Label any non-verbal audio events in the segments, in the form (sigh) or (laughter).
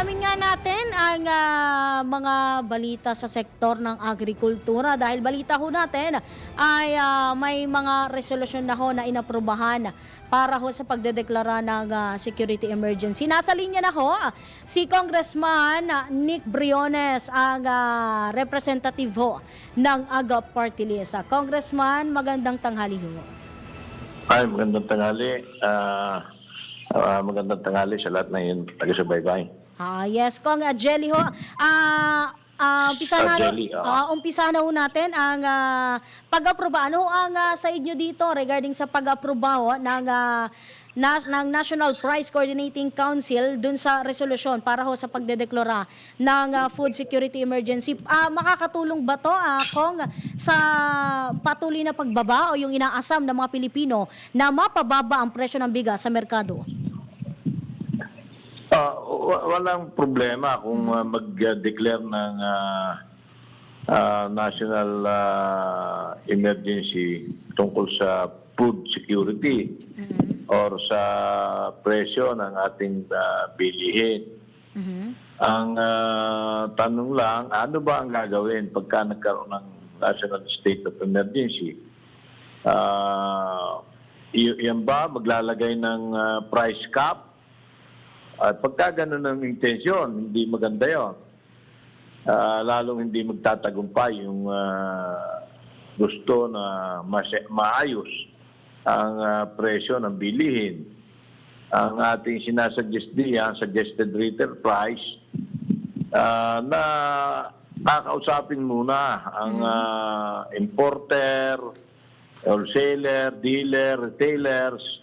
Alamin nga natin ang ah, mga balita sa sektor ng agrikultura dahil balita ho natin ay ah, may mga resolusyon na ho na inaprubahan para ho sa pagdedeklara ng ah, security emergency. Nasa linya na ho si Congressman Nick Briones, ang ah, representative ho ng AGA Party List. Ah, Congressman, magandang tanghali ho. Ay, magandang tanghali. Ah, ah, magandang tanghali sa lahat yung taga-subaybay. Ah, yes, Kong uh, Jelly ho. Ah, ah, umpisa Ah, na Jelly, oo. ah, umpisa na ho natin ang ah, pag-aproba. Ano ho ang ah, sa inyo dito regarding sa pag-aproba ho ng ah, na- ng National Price Coordinating Council dun sa resolusyon para ho sa pagdedeklara ng ah, food security emergency. Ah, makakatulong ba to, ah, Kong, sa patuloy na pagbaba o yung inaasam ng mga Pilipino na mapababa ang presyo ng bigas sa merkado? Wa- walang problema kung ah, mag-declare ng ah, ah, national ah, emergency tungkol sa food security or sa presyo ng ating ah, bilihin. Mhm. Ang ah, tanong lang, ano ba ang gagawin pagka nagkaroon ng national state of emergency? Ah, y- yan ba maglalagay ng ah, price cap? At pagka ganun ang intensyon, hindi maganda yun. Ah, lalong hindi magtatagumpay yung ah, gusto na mas maayos ang ah, presyo ng bilihin. Ang ating sinasuggest diyan, suggested retail price, ah, na kakausapin muna ang ah, importer, wholesaler, dealer, retailers,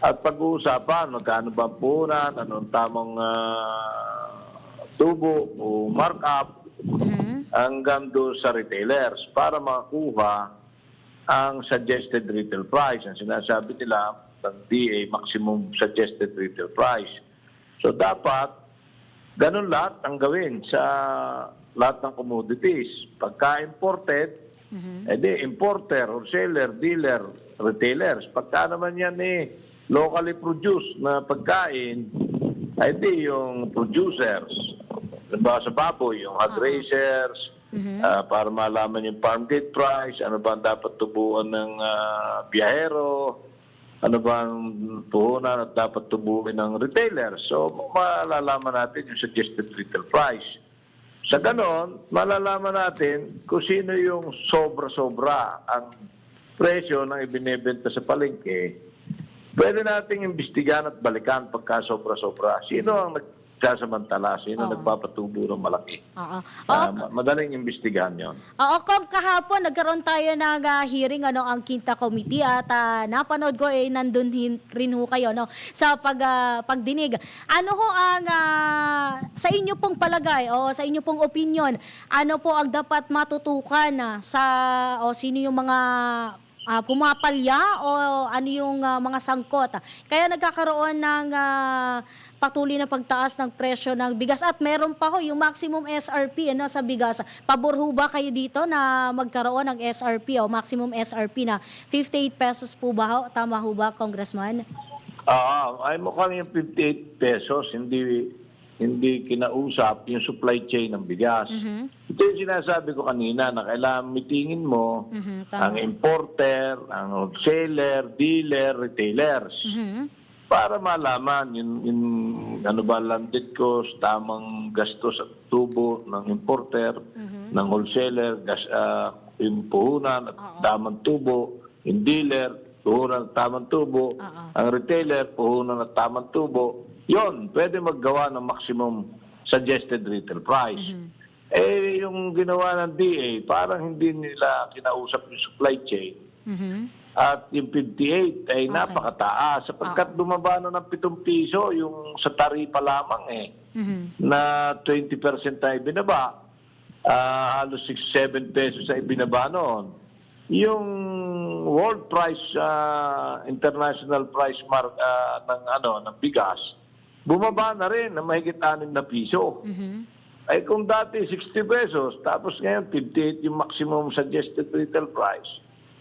at pag-uusapan magkano ba ang puhunan, anong tamang ah, tubo o markup Mhm. hanggang doon sa retailers para makakuha ang suggested retail price. Ang sinasabi nila ng DA, maximum suggested retail price. So dapat, ganun lahat ang gawin sa lahat ng commodities. Pagka imported, edi importer, wholesaler, dealer, retailers. Pagka naman yan eh, locally produced na pagkain, edi yung producers. Diba sa baboy, yung hog raisers, ah, para malaman yung farm gate price, ano ba ang dapat tubuan ng ah, biyahero, ano ba ang puhunan at dapat tubuin ng retailer. So, malalaman natin yung suggested retail price. Sa ganon, malalaman natin kung sino yung sobra-sobra ang presyo ng ibinebenta sa palengke. Pwede nating imbestigahan at balikan pagka sobra-sobra. Sino ang nagsasamantala? Sino Oo. nagpapatubo ng malaki? Oo. Oo, ma- madaling imbestigahan yon. Oo, Kong, kahapon nagkaroon tayo ng ah, hearing ano ang Quinta Committee at ah, napanood ko eh nandun hin- rin ho kayo no sa pag ah, pagdinig. Ano ho ang ah, sa inyo pong palagay o sa inyo pong opinion, ano po ang dapat matutukan na sa o sino yung mga ah, pumapalya o ano yung ah, mga sangkot. Kaya nagkakaroon ng ah, patuloy na pagtaas ng presyo ng bigas at meron pa ho yung maximum SRP ano sa bigas. Pabor ho ba kayo dito na magkaroon ng SRP o maximum SRP na 58 pesos po ba ho? Tama ho ba, Congressman? Ah, ay mukhang yung 58 pesos hindi hindi kinausap yung supply chain ng bigas. Ito yung sinasabi ko kanina na kailangan mitingin mo Mhm, ang importer, ang wholesaler, dealer, retailers Mhm. para malaman yung, yung ano ba landed cost, tamang gastos at tubo ng importer, ng wholesaler, gas, ah, yung puhunan at tamang tubo, yung dealer, puhunan at tamang tubo, Oo. ang retailer, puhunan at tamang tubo. Yon, pwede maggawa ng maximum suggested retail price. Eh, yung ginawa ng DA, parang hindi nila kinausap yung supply chain. Mhm. At yung 58 ay napakataas sapagkat bumaba na ng 7 piso yung sa taripa lamang eh Mhm. na 20% na ibinaba. Ah, halos 6-7 pesos na ibinaba noon. Yung world price, ah, international price mark ah, ng ano ng bigas, bumaba na rin na mahigit 6 na piso. Mhm. Ay kung dati 60 pesos, tapos ngayon 58 yung maximum suggested retail price,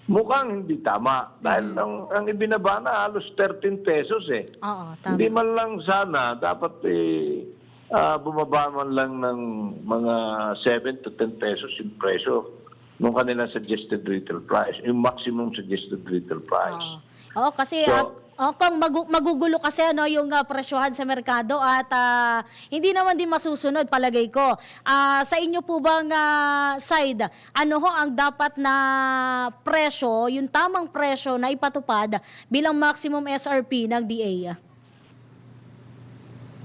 mukhang hindi tama. Dahil ang, ang ibinaba na halos 13 pesos eh. Oo, tama. Hindi man lang sana, dapat eh, ah, bumaba man lang ng mga 7 to 10 pesos yung presyo ng kanilang suggested retail price, yung maximum suggested retail price. Oo. Oo, kasi So- ah, oh, kung magu- magugulo kasi ano yung ah, presyohan sa merkado at ah, hindi naman din masusunod palagay ko. Ah, sa inyo po bang ah, side, ano ho ang dapat na presyo, yung tamang presyo na ipatupad bilang maximum SRP ng DA?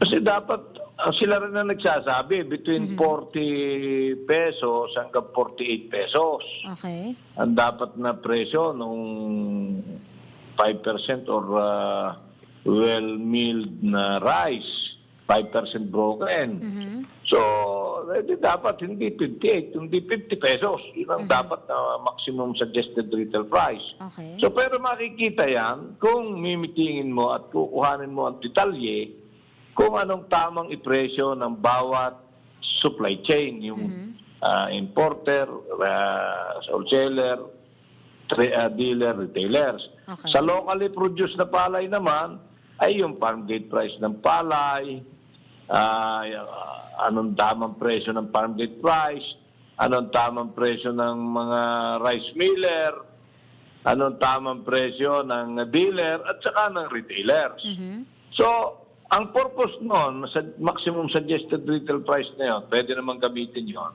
Kasi dapat ah, sila rin na nagsasabi between 40 pesos hanggang 48 pesos. Okay. Ang dapat na presyo nung 5% or ah, well-milled na rice, 5% broken. Mhm. So, edi dapat hindi 58, hindi 50 pesos. Yun ang dapat na maximum suggested retail price. Okay. So, pero makikita yan kung mimitingin mo at kukuhanin mo ang detalye kung anong tamang ipresyo ng bawat supply chain, yung ah, importer, uh, wholesaler, tra- ah, dealer, retailers. Okay. Sa locally produced na palay naman, ay yung farm gate price ng palay, ah, anong tamang presyo ng farm gate price, anong tamang presyo ng mga rice miller, anong tamang presyo ng dealer at saka ng retailers. Mhm. So, ang purpose nun, sa maximum suggested retail price na yun, pwede naman gamitin yon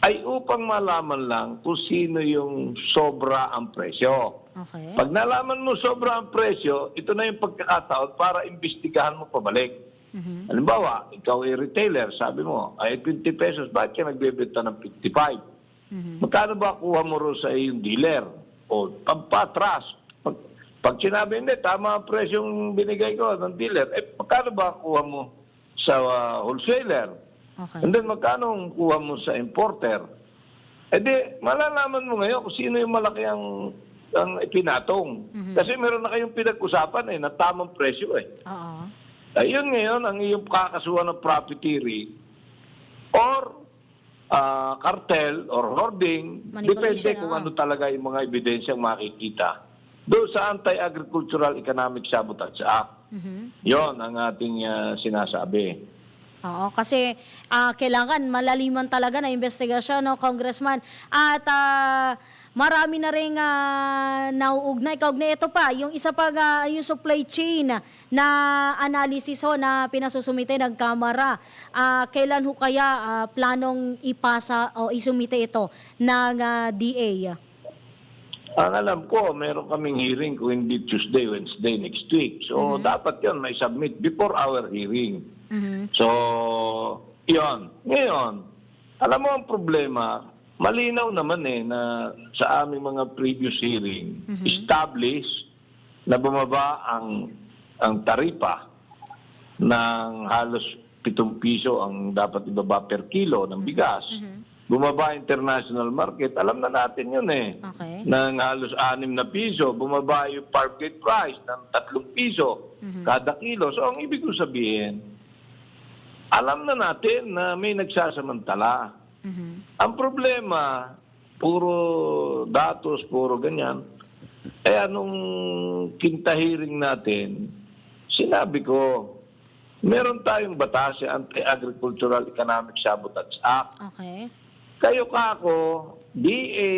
ay upang malaman lang kung sino yung sobra ang presyo. Okay. Pag nalaman mo sobra ang presyo, ito na yung pagkakataon para imbestigahan mo pabalik. Mhm. Halimbawa, ikaw ay retailer, sabi mo, ay 20 pesos, bakit ka nagbebenta ng 55? Mhm. Magkano ba kuha mo ro sa iyong dealer? O pagpatras. Pag, pag sinabi, hindi, tama ang presyong binigay ko ng dealer, eh, magkano ba kuha mo sa ah, wholesaler? Okay. And then, magkano kuha mo sa importer? Eh di, malalaman mo ngayon kung sino yung malaki ang, ang ipinatong. Kasi meron na kayong pinag-usapan eh, na tamang presyo eh. Oo. Ayun ngayon ang iyong kakasuhan ng profiteering or ah, cartel or hoarding. Depende kung ano talaga yung mga ebidensyang makikita. Doon sa Anti-Agricultural Economic Sabotage Act. Mhm. Yon ang ating ah, sinasabi. Oo, kasi ah, kailangan malaliman talaga na investigasyon, no, Congressman. At ah, marami na rin uh, nauugnay. Kaugnay ito pa, yung isa pa, ah, yung supply chain na analysis ho na pinasusumite ng Kamara. Ah, kailan ho kaya ah, planong ipasa o isumite ito ng ah, DA? Ang alam ko, meron kaming hearing kung hindi Tuesday, Wednesday next week. So, dapat yon may submit before our hearing. Mhm. So, yon. Ngayon, alam mo ang problema, malinaw naman eh na sa aming mga previous hearing, established na bumaba ang ang taripa ng halos 7 piso ang dapat ibaba per kilo ng bigas. Bumaba international market, alam na natin yun eh. Okay. Ng halos 6 na piso, bumaba yung gate price ng 3 piso kada kilo. So ang ibig ko sabihin, alam na natin na may nagsasamantala. Mhm. Ang problema, puro datos, puro ganyan. Kaya nung kinta hearing natin, sinabi ko, meron tayong batas, yung Anti-Agricultural Economic Sabotage Act. Okay. Kayo ka ako, DA,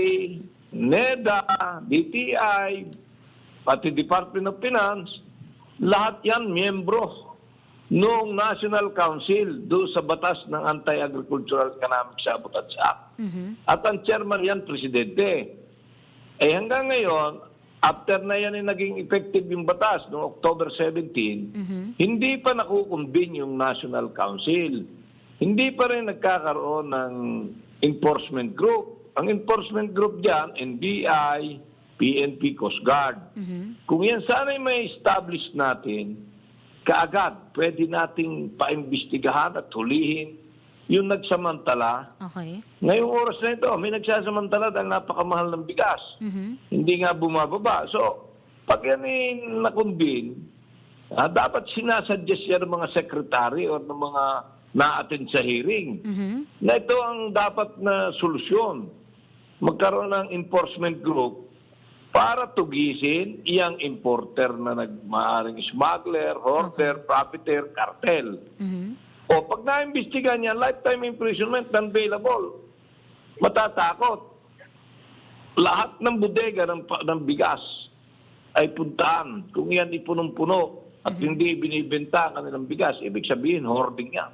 NEDA, DTI, pati Department of Finance, lahat yan miyembro noong National Council do sa batas ng Anti-Agricultural Economic Sabotage Act. Mhm. At ang chairman yan, presidente. Eh hanggang ngayon, after na yan ay naging effective yung batas noong October 17, Mhm. hindi pa nakukumbin yung National Council. Hindi pa rin nagkakaroon ng enforcement group. Ang enforcement group dyan, NBI, PNP, Coast Guard. Mhm. Kung yan sana'y may establish natin, kaagad pwede nating paimbestigahan at hulihin yung nagsamantala. Okay. Ngayong oras na ito, may nagsasamantala dahil napakamahal ng bigas Mhm. hindi nga bumababa. So, pag yan ay nakumbin, ah, dapat sinasuggest yan ng mga secretary or ng mga na-attend sa hearing Mhm. na ito ang dapat na solusyon. Magkaroon ng enforcement group para tugisin iyang importer na nagmaaring smuggler, hoarder, profiteer, cartel. Mhm. O pag naimbestigahan yan, lifetime imprisonment, non-bailable. Matatakot. Lahat ng bodega ng, ng bigas ay puntahan. Kung yan ipunong-puno at hindi binibenta ang kanilang bigas, ibig sabihin, hoarding yan.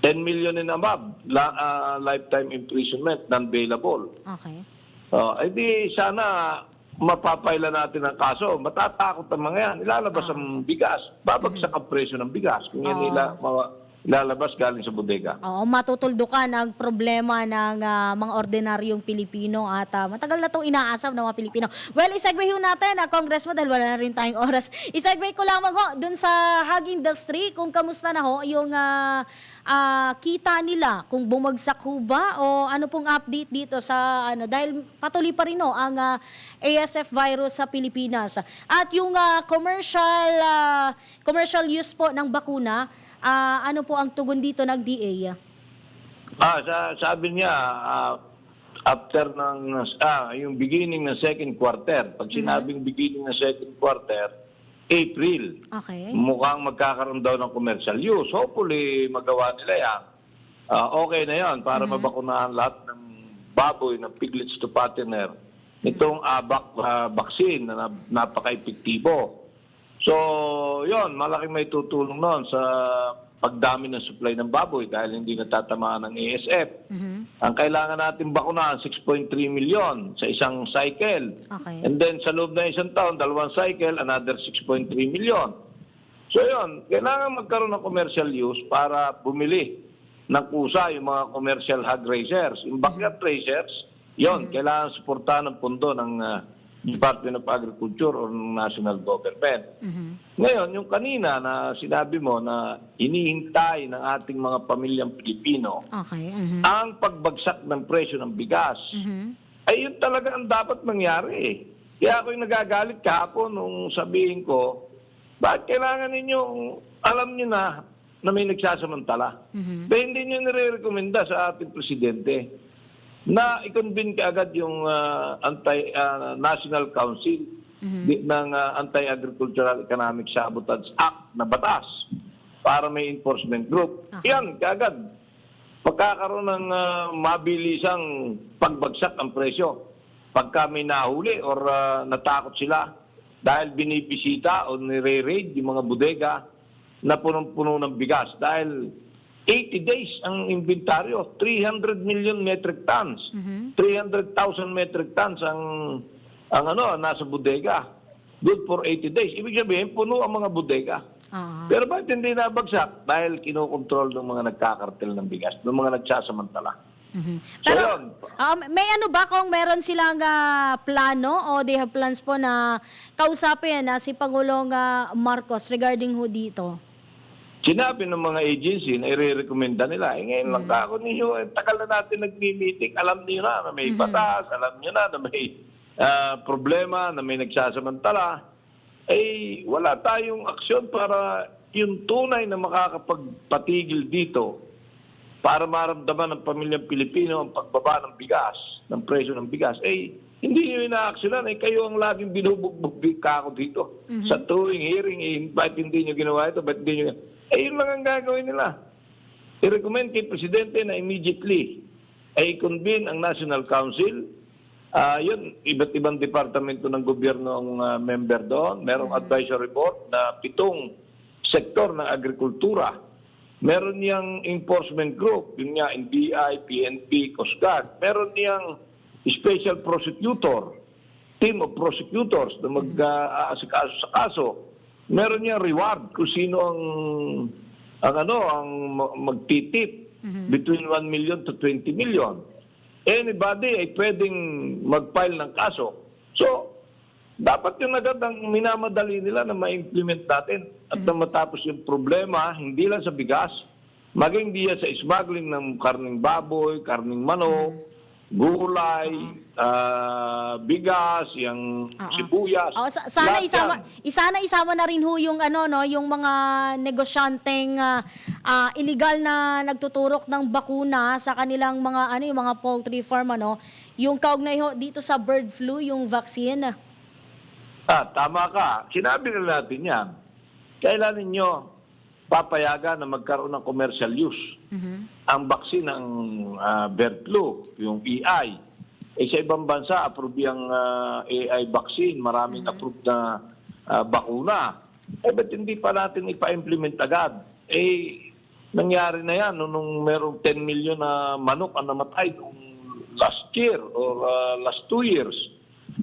10 million and above, la, ah, lifetime imprisonment, non-bailable. Okay. Oh, eh di sana mapapaila natin ang kaso. Matatakot ang mga yan. Ilalabas ang bigas. Babagsak ang presyo ng bigas. Kung yan Ah. nila, ma- ilalabas galing sa bodega. Oo, matutuldukan ang problema ng ah, mga ordinaryong Pilipino at ah, matagal na itong inaasam ng mga Pilipino. Well, isegue ho natin, uh, Congressman, dahil wala na rin tayong (laughs) oras. Isegue ko lamang ho dun sa hog industry, kung kamusta na ho yung ah, ah, kita nila, kung bumagsak ho ba o ano pong update dito sa ano, dahil patuloy pa rin ho ang ah, ASF virus sa Pilipinas. At yung ah, commercial ah, commercial use po ng bakuna, Ah, ano po ang tugon dito ng DA? Ah, sa, sabi niya, ah, after ng, ah, yung beginning ng second quarter, pag sinabing beginning ng second quarter, April, Okay. mukhang magkakaroon daw ng commercial use. Hopefully, magawa nila yan. Ah, okay na yan para mabakunahan lahat ng baboy ng piglets to patterner nitong ABAC ah, vaccine na nap- napaka-epektibo. So, yon malaking may tutulong noon sa pagdami ng supply ng baboy dahil hindi natatamaan ng ASF. Mhm. Ang kailangan natin bakunahan, 6.3 million sa isang cycle. Okay. And then sa loob ng isang taon, dalawang cycle, another 6.3 million. So yun, kailangan magkaroon ng commercial use para bumili ng kusa yung mga commercial hog raisers. Yung backyard raisers, yun, kailangan suportahan ng pondo ng ah, Department of Agriculture or ng national government. Mhm. Ngayon, yung kanina na sinabi mo na hinihintay ng ating mga pamilyang Pilipino Okay. Mhm. ang pagbagsak ng presyo ng bigas, Mhm. ay yun talaga ang dapat mangyari eh. Kaya ako yung nagagalit kahapon nung sabihin ko, bakit kailangan ninyo, alam nyo na, na may nagsasamantala. Mhm. Pero hindi nyo nire-recommenda sa ating presidente na i-convene ka agad yung ah, anti, ah, National Council di- ng ah, Anti-Agricultural Economic Sabotage Act na batas para may enforcement group. Yan, kaagad magkakaroon ng ah, mabilisang pagbagsak ang presyo. Pagka may nahuli or ah, natakot sila dahil binibisita o nire-raid yung mga bodega na punong-puno ng bigas dahil 80 days ang inventaryo, 300 million metric tons. 300,000 metric tons ang ang ano nasa bodega. Good for 80 days. Ibig sabihin, puno ang mga bodega. Ah. Pero bakit hindi nabagsak? Dahil kinokontrol ng mga nagkakartel ng bigas, ng mga nagsasamantala. Mhm. So, Pero yun. um, may ano ba kung meron silang ah, plano o they have plans po na kausapin na si Pangulong ah, Marcos regarding ho dito? Sinabi ng mga agency na i-recommenda nila, eh ngayon lang ako ninyo, eh, takal na natin nagmi-meeting, alam niyo na na may batas, alam niyo na na may ah, problema, na may nagsasamantala, eh wala tayong aksyon para yung tunay na makakapagpatigil dito para maramdaman ng pamilyang Pilipino ang pagbaba ng bigas, ng presyo ng bigas, eh, hindi nyo inaaksyonan. Eh, kayo ang laging binubugbog ka ako dito. Sa tuwing hearing, eh, ba't hindi nyo ginawa ito? Ba't hindi nyo... Eh, yun lang ang gagawin nila. I-recommend kay Presidente na immediately ay convene ang National Council. Ah, yun, iba't ibang departamento ng gobyerno ang ah, member doon. Merong advisory board na pitong sektor ng agrikultura. Meron niyang enforcement group, yun nga, NBI, PNP, Coast Guard. Meron niyang special prosecutor, team of prosecutors na mag-aasikaso sa kaso. Meron niyang reward kung sino ang ang ano ang ma- magtitip between 1 million to 20 million. Anybody ay pwedeng mag-file ng kaso. So, dapat yung agad ang minamadali nila na ma-implement natin at na matapos yung problema, hindi lang sa bigas, maging diya sa smuggling ng karning baboy, karning manok, gulay, ah, bigas, yung sibuyas. Oh, sa- sana lahat isama yan. isana isama na rin ho yung ano no, yung mga negosyanteng ah, ah, illegal na nagtuturok ng bakuna sa kanilang mga ano yung mga poultry farm ano, yung kaugnay ho dito sa bird flu, yung vaccine. Ah, tama ka. Sinabi na natin yan. Kailan ninyo papayagan na magkaroon ng commercial use. Ang vaccine ng ah, bird flu, yung EI, eh sa ibang bansa, approve yung ah, AI vaccine, maraming approved na ah, bakuna. Eh, ba't hindi pa natin ipa-implement agad? Eh, nangyari na yan nung, nung merong 10 million na manok ang namatay nung last year or ah, last two years.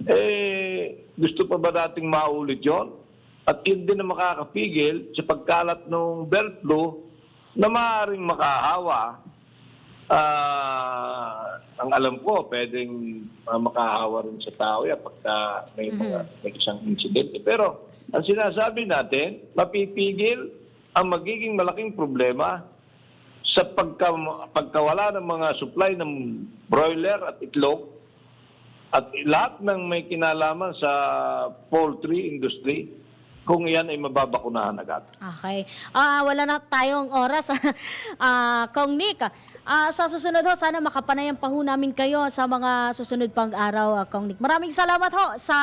Eh, gusto pa ba nating maulit yon? At yun din na makakapigil sa pagkalat ng bird flu na maaaring makahawa. Ah, ang alam ko, pwedeng ah, makahawa rin sa tao yan pagka may, mga, may isang insidente. Pero ang sinasabi natin, mapipigil ang magiging malaking problema sa pagka, pagkawala ng mga supply ng broiler at itlog at lahat ng may kinalaman sa poultry industry kung iyan ay mababakunahan agad. Okay. Ah, wala na tayong oras. (laughs) Ah, Kong Nick, ah, sa susunod ho, sana makapanayan pa ho namin kayo sa mga susunod pang araw, ah, Kong Nick. Maraming salamat ho sa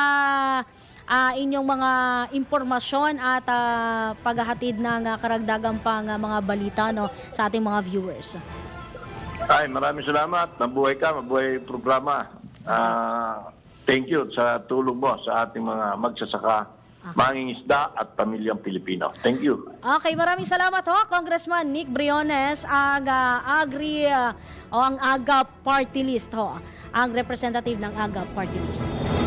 ah, inyong mga impormasyon at ah, paghahatid ng ah, karagdagang pang ah, mga balita no, sa ating mga viewers. Ay, maraming salamat. Mabuhay ka, mabuhay programa. Ah, thank you sa tulong mo sa ating mga magsasaka, mangingisda at pamilyang Pilipino. Thank you. Okay, maraming salamat ho, Congressman Nick Briones, ang ah, Agri ah, o ang AGA Party List ho, ang representative ng AGA Party List.